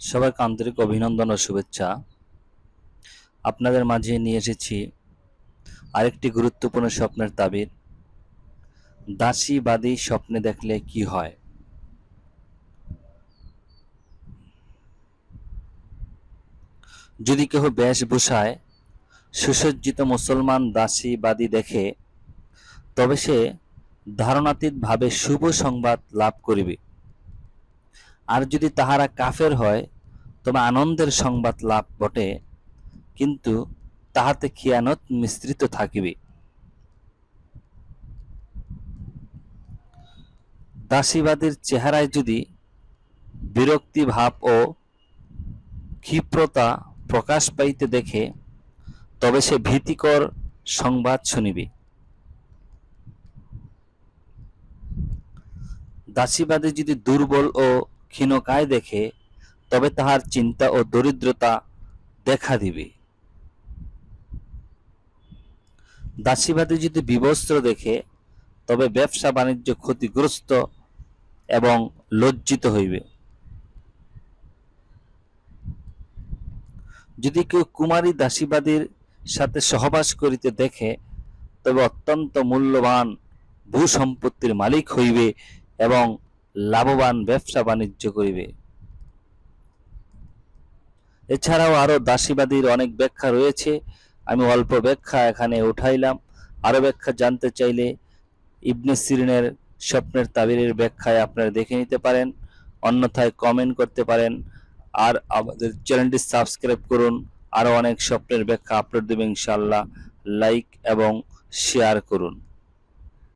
সবাইকে আন্তরিক অভিনন্দন ও শুভেচ্ছা। আপনাদের মাঝে নিয়ে এসেছি আরেকটি গুরুত্বপূর্ণ স্বপ্নের তাবির। দাসীবাদী স্বপ্নে দেখলে কি হয়? যদি কেহ বেশভূষায় সুসজ্জিত মুসলমান দাসীবাদী দেখে, তবে সে ধারণাতীতভাবে শুভ সংবাদ লাভ করিবে। আর যদি তাহারা কাফের হয়, তবে আনন্দের সংবাদ লাভ বটে, কিন্তু তাহাতে খিয়ানত মিশ্রিত থাকিবে। দাসীবাদীর চেহারায় যদি বিরক্তি ভাব ও ক্ষিপ্রতা প্রকাশ পাইতে দেখে, তবে সে ভীতিকর সংবাদ শুনিবে। দাসীবাদী যদি দুর্বল ও ক্ষীণকায় দেখে তবে তাহার চিন্তা ও দরিদ্রতা দেখা দিবে। দাসীবাদী যদি বিবস্ত্র দেখে, তবে ব্যবসা বাণিজ্য ক্ষতিগ্রস্ত এবং লজ্জিত হইবে। যদি কেউ কুমারী দাসীবাদীর সাথে সহবাস করিতে দেখে, তবে অত্যন্ত মূল্যবান ভূসম্পত্তির মালিক হইবে এবং লাভবান ব্যবসা বাণিজ্য করিবে। এছাড়াও আরও দাসীবাদীর অনেক ব্যাখ্যা রয়েছে। আমি অল্প ব্যাখ্যা এখানে উঠাইলাম। আরও ব্যাখ্যা জানতে চাইলে ইবনে সিরিনের স্বপ্নের তাবিরের ব্যাখ্যায় আপনারা দেখে নিতে পারেন, অন্যথায় কমেন্ট করতে পারেন। আর আমাদের চ্যানেলটি সাবস্ক্রাইব করুন। আরও অনেক স্বপ্নের ব্যাখ্যা আপলোড দেবে ইনশাআল্লাহ। লাইক এবং শেয়ার করুন।